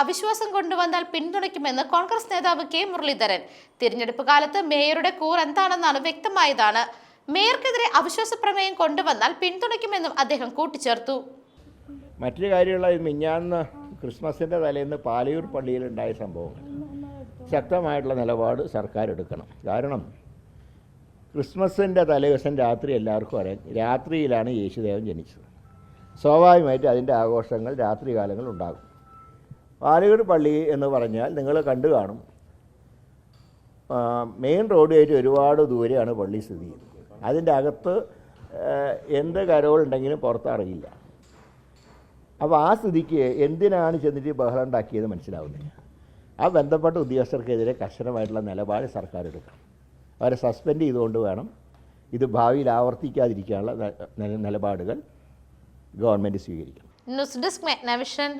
അവിശ്വാസം കൊണ്ടുവന്നാൽ പിന്തുണയ്ക്കുമെന്ന് കോൺഗ്രസ് നേതാവ് കെ മുരളീധരൻ. തിരഞ്ഞെടുപ്പ് കാലത്ത് മേയറുടെ കൂർ എന്താണെന്നാണ് വ്യക്തമായതാണ്. മേയർക്കെതിരെ അവിശ്വാസ പ്രമേയം കൊണ്ടുവന്നാൽ പിന്തുണയ്ക്കുമെന്നും അദ്ദേഹം കൂട്ടിച്ചേർത്തു. മറ്റൊരു കാര്യമുള്ള മിഞ്ഞാന്ന് ക്രിസ്മസിന്റെ തലേന്ന് പാലയൂർ പള്ളിയിലുണ്ടായ സംഭവങ്ങൾ ശക്തമായിട്ടുള്ള നിലപാട് സർക്കാർ എടുക്കണം കാരണം ക്രിസ്മസിന്റെ തലേദിവസം രാത്രി എല്ലാവർക്കും അറിയാം. രാത്രിയിലാണ് യേശുദേവൻ ജനിച്ചത്. സ്വാഭാവികമായിട്ട് അതിന്റെ ആഘോഷങ്ങൾ രാത്രി കാലങ്ങൾ ഉണ്ടാകും. പാലയൂർ പള്ളി എന്ന് പറഞ്ഞാൽ നിങ്ങൾ കണ്ടു കാണും. മെയിൻ റോഡുമായിട്ട് ഒരുപാട് ദൂരെയാണ് പള്ളി സ്ഥിതി ചെയ്യുന്നത്. അതിന്റെ അകത്ത് എന്ത് കരവുകളുണ്ടെങ്കിലും പുറത്തറിയില്ല അപ്പോൾ ആ സ്ഥിതിക്ക് എന്തിനാണ് ചെന്നിട്ട് ബഹളം ഉണ്ടാക്കിയത് മനസ്സിലാവുന്നില്ല. ആ ബന്ധപ്പെട്ട ഉദ്യോഗസ്ഥർക്കെതിരെ കർശനമായിട്ടുള്ള നിലപാട് സർക്കാർ എടുക്കണം. അവരെ സസ്പെൻഡ് ചെയ്തുകൊണ്ട് വേണം ഇത് ഭാവിയിൽ ആവർത്തിക്കാതിരിക്കാനുള്ള നിലപാടുകൾ ഗവൺമെന്റ് സ്വീകരിക്കണം ന്യൂസ് ഡെസ്ക് മെഗ്നവിഷൻ.